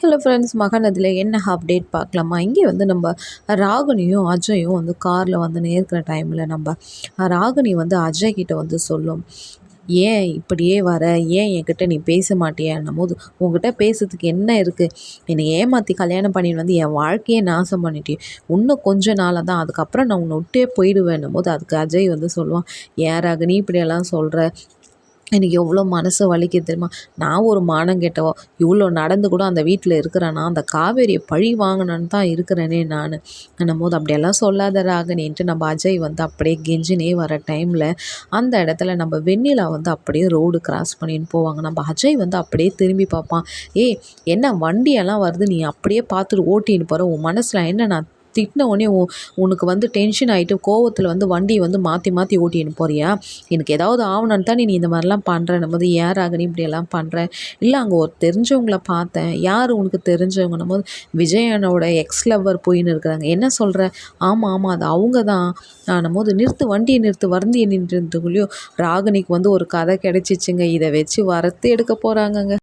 Hello friends மகனதில் என்ன update பார்க்கலாமா? இங்கே வந்து நம்ம ராகுனியும் அஜயும் வந்து காரில் வந்து நேர்க்கிற டைமில் நம்ம ராகுனி வந்து அஜய் கிட்ட வந்து சொல்லும். ஏன் இப்படியே வர? ஏன் என்கிட்ட நீ பேச மாட்டியான்னும் போது உங்ககிட்ட பேசுறதுக்கு என்ன இருக்குது என்னை ஏமாற்றி கல்யாணம் பண்ணிட்டு வந்து என் வாழ்க்கையே நாசம் பண்ணிட்டேன் இன்னும் கொஞ்ச நாளாக தான். அதுக்கப்புறம் நான் உன்னை விட்டே போயிடுவேன்னும் போது அதுக்கு அஜய் வந்து சொல்லுவான் ஏன் ராகினி இப்படியெல்லாம் சொல்கிற எனக்கு எவ்வளோ மனசு வலிக்குது தெரியுமா? நான் ஒரு மானம் கேட்டவோ? இவ்வளோ நடந்து கூட அந்த வீட்டில் இருக்கிறேன்னா அந்த காவேரியை பழி வாங்கினேன்னு தான் இருக்கிறேனே நான். என்னும் போது அப்படியெல்லாம் சொல்லாத ராகினின்ட்டு நம்ம அஜய் வந்து அப்படியே கெஞ்சினே வர டைமில் அந்த இடத்துல நம்ம வெண்ணிலா வந்து அப்படியே ரோடு கிராஸ் பண்ணின்னு போவாங்க. நம்ம அஜய் வந்து அப்படியே திரும்பி பார்ப்பான். ஏய் என்ன வண்டியெல்லாம் வருது? நீ அப்படியே பார்த்துட்டு ஓட்டின்னு போகிற உன் மனசில் என்ன நான் திட்டின உடனே உ உனக்கு வந்து டென்ஷன் ஆகிட்டு கோவத்தில் வந்து வண்டியை வந்து மாற்றி மாற்றி ஓட்டின்னு போறியா? எனக்கு ஏதாவது ஆகணும்னு தான் நீ இந்த மாதிரிலாம் பண்ணுறேன்னும் போது யார் ஆகணும் இப்படியெல்லாம் பண்ணுறேன் இல்லை அங்கே ஒரு தெரிஞ்சவங்கள பார்த்தேன். யார் உனக்கு தெரிஞ்சவங்கன்னும் போது விஜயனோட எக்ஸ் லவ்வர் போயின்னு இருக்கிறாங்க. என்ன சொல்கிற ஆமாம் ஆமாம் அது அவங்க தான் ஆனும் போது நிறுத்து வண்டியை நிறுத்து வருந்தியை நின்றுக்குள்ளேயும் ராகினிக்கு வந்து ஒரு கதை கிடச்சிச்சுங்க. இதை வச்சு வரத்து எடுக்க போகிறாங்கங்க